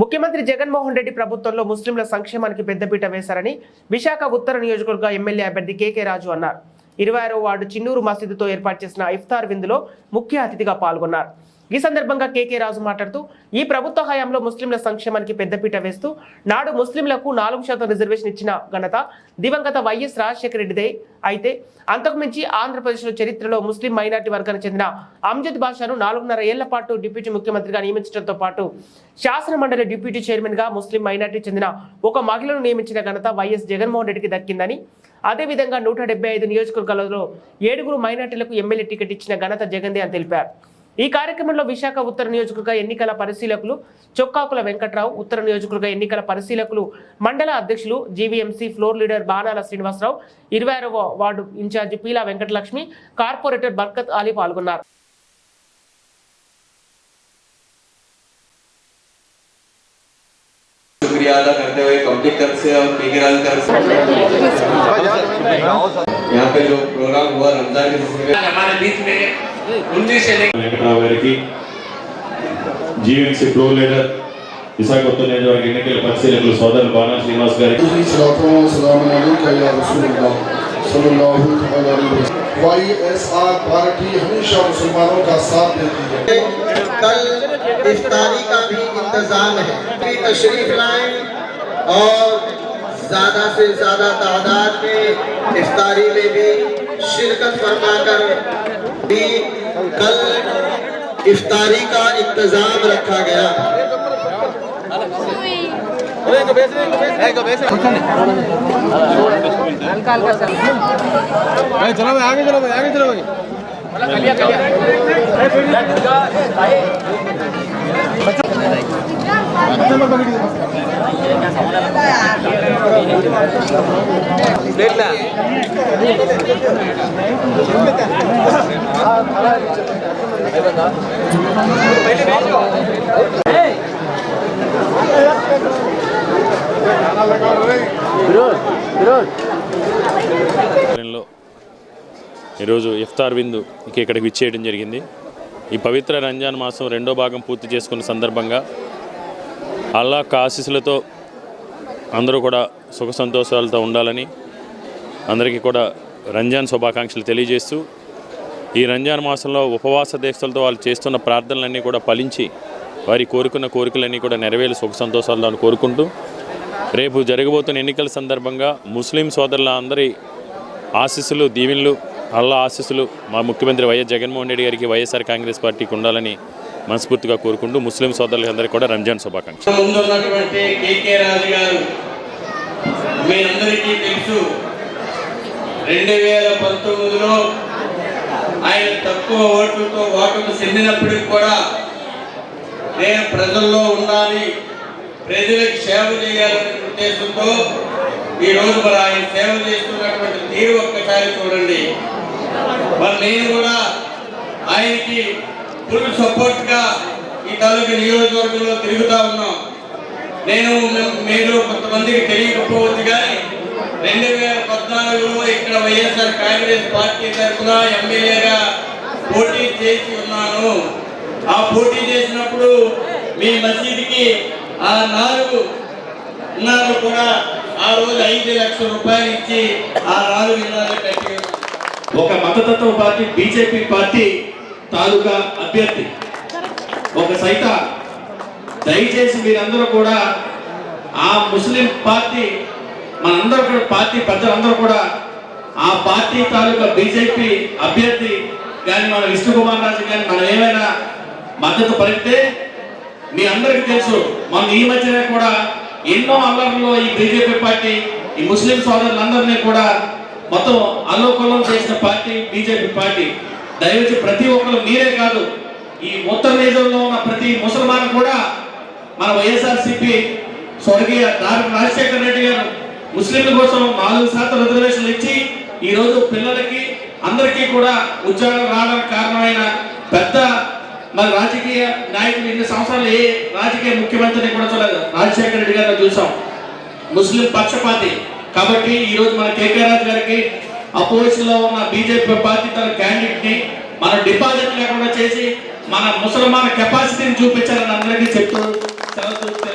ముఖ్యమంత్రి జగన్మోహన్ రెడ్డి ప్రభుత్వంలో ముస్లింల సంక్షేమానికి పెద్దపీట వేశారని విశాఖ ఉత్తర నియోజకవర్గ ఎమ్మెల్యే అభ్యర్థి కేకే రాజు అన్నారు. ఇరవై ఆరో వార్డు చిన్నూరు మసీదుతో ఏర్పాటు చేసిన ఇఫ్తార్ విందులో ముఖ్య అతిథిగా పాల్గొన్నారు. ఈ సందర్భంగా కేకే రాజు మాట్లాడుతూ ఈ ప్రభుత్వ హయాంలో ముస్లింల సంక్షేమానికి పెద్దపీట వేస్తూ నాడు ముస్లింలకు నాలుగు శాతం రిజర్వేషన్ ఇచ్చిన ఘనత దివంగత వైఎస్ రాజశేఖర రెడ్డిదే. అయితే అంతకుమించి ఆంధ్రప్రదేశ్లో చరిత్రలో ముస్లిం మైనార్టీ వర్గానికి చెందిన అమ్జద్ బాషాను నాలుగున్నర ఏళ్ళ పాటు డిప్యూటీ ముఖ్యమంత్రిగా నియమించడంతో పాటు శాసనమండలి డిప్యూటీ చైర్మన్గా ముస్లిం మైనార్టీ చెందిన ఒక మహిళను నియమించిన ఘనత వైఎస్ జగన్మోహన్ రెడ్డికి దక్కిందని అదేవిధంగా నూట డెబ్బై ఐదు నియోజకవర్గాలలో ఏడుగురు మైనార్టీలకు ఎమ్మెల్యే టికెట్ ఇచ్చిన ఘనత జగన్దే అని తెలిపారు. ఈ కార్యక్రమంలో విశాఖ ఉత్తర నియోజకవర్గ ఎన్నికల పరిశీలకులు చొక్కాకుల వెంకట్రావు ఉత్తర నియోజకవర్గ ఎన్నికల పరిశీలకులు మండల అధ్యక్షులు GVMC floor leader Banala Srinivasarao ఇరవై ward incharge Peela Venkatalakshmi corporator Barkat Ali పాల్గొన్నారు. शुक्रिया अदा करते हुए पब्लिक तरफ से और पीकर तरफ से यहाँ पे जो प्रोग्राम हुआ रमजान के सिलसिले में हमारे बीच में उन्नीस से लेकर వెంకటరావు గారికి జీవీఎంసీ ఫ్లో లీడర్ విశాఖ ఉత్తర నియోజకవర్గ ఎన్నికల పరిశీలకులు సోదరులు బాణా శ్రీనివాస్ గారికి वाईएसआर पार्टी हमेशा मुसलमानों का साथ देती है कल इफ्तारी का भी इंतजाम है भी तशरीफ़ लाएँ और ज़्यादा से ज़्यादा तादाद में इस तारी में भी शिरकत फरमा कर भी कल इफ्तारी का इंतज़ाम रखा गया। चलो भाई आगे चलो भाई आगे चलो भाई। कलिया कलिया ఈరోజు ఇఫ్తార్ విందు ఇక ఇక్కడికి విచ్చేయడం జరిగింది. ఈ పవిత్ర రంజాన్ మాసం రెండో భాగం పూర్తి చేసుకున్న సందర్భంగా అల్లా ఆశీస్సులతో అందరూ కూడా సుఖ సంతోషాలతో ఉండాలని అందరికీ కూడా రంజాన్ శుభాకాంక్షలు తెలియజేస్తూ ఈ రంజాన్ మాసంలో ఉపవాస దీక్షలతో వాళ్ళు చేస్తున్న ప్రార్థనలన్నీ కూడా ఫలించి వారి కోరుకున్న కోరికలన్నీ కూడా నెరవేరు సుఖ సంతోషాలతో అని కోరుకుంటూ రేపు జరగబోతున్న ఎన్నికల సందర్భంగా ముస్లిం సోదరుల అందరి ఆశీస్సులు దీవెనలు అల్లా ఆశీస్సులు మా ముఖ్యమంత్రి వైఎస్ జగన్మోహన్ రెడ్డి గారికి వైఎస్ఆర్ కాంగ్రెస్ పార్టీకి ఉండాలని మనస్ఫూర్తిగా కోరుకుంటూ ముస్లిం సోదరులందరికీ కూడా రంజాన్ శుభాకాంక్షలు. ముందున్నటువంటి కేకే రాజు గారు మీ అందరికీ తెలుసు రెండు వేల పంతొమ్మిదిలో ఆయన తక్కువ ఓట్లతో ఓటమి చెందినప్పటికి కూడా నేను ప్రజల్లో ఉండాలి ప్రజలకు సేవ చేయాలనే ఉద్దేశంతో ఈరోజు రోజు మరి ఆయన సేవ చేస్తున్నటువంటి తీరు ఒక్కసారి చూడండి. మరి నేను కూడా ఆయనకి ఫుల్ సపోర్ట్గా ఈ తాలూకా నియోజకవర్గంలో తిరుగుతా ఉన్నాం. నేను మీరు కొంతమందికి తెలియకపోవచ్చు కానీ రెండు వేల పద్నాలుగులో ఇక్కడ వైఎస్ఆర్ కాంగ్రెస్ పార్టీ తరఫున ఎమ్మెల్యేగా పోటీ చేసి ఉన్నాను. ఆ పోటీ చేసినప్పుడు మీ మసీదుకి ఆ నాలుగు ఉన్నారు కూడా ఆ రోజు ఐదు లక్షల రూపాయలు ఇచ్చి ఆ నాలుగు ఇన్నారు కట్టి ఒక మతతత్వ పార్టీ బీజేపీ పార్టీ తాలూకా అభ్యర్థి. ఒక సైత. దయచేసి మీరందరూ కూడా ఆ ముస్లిం పార్టీ మనందరూ కూడా పార్టీ పెద్దలందరూ కూడా ఆ పార్టీ తాలూకా బీజేపీ అభ్యర్థి కానీ మన విష్ణు కుమార్ రాజు కానీ మనం ఏమైనా మద్దతు పలికితే మీ అందరికీ తెలుసు. మనం ఈ మధ్యనే కూడా ఎన్నో అల్లర్లో ఈ బీజేపీ పార్టీ ఈ ముస్లిం సోదరులందరినీ కూడా మొత్తం అల్లోకొల్లం చేసిన పార్టీ బీజేపీ పార్టీ. దయచేసి ప్రతి ఒక్కరు మీరే కాదు ఈ మొత్తం నియోజకంలో ఉన్న ప్రతి ముసల్మాన్ కూడా మన వైఎస్ఆర్సీపీ స్వర్గీయ దారి రాజశేఖర రెడ్డి గారు ముస్లింల కోసం నాలుగు శాతం రిజర్వేషన్లు ఇచ్చి ఈరోజు పిల్లలకి అందరికీ కూడా ఉద్యోగాలు రావడానికి కారణమైన పెద్ద మన రాజకీయ నాయకులు ఎన్ని సంవత్సరాలు ఏ రాజకీయ ముఖ్యమంత్రిని కూడా చూడలేదు. రాజశేఖర రెడ్డి గారిని చూసాం. ముస్లిం పక్షపాతి. కాబట్టి ఈ రోజు మన కేకే రాజు గారికి అపోజిషన్లో ఉన్న బీజేపీ పార్టీ తన క్యాండిడేట్ని మన డిపాజిట్ లేకుండా చేసి మన ముసల్మాన్ కెపాసిటీని చూపించాలని అందరికీ చెప్తూ సెలవు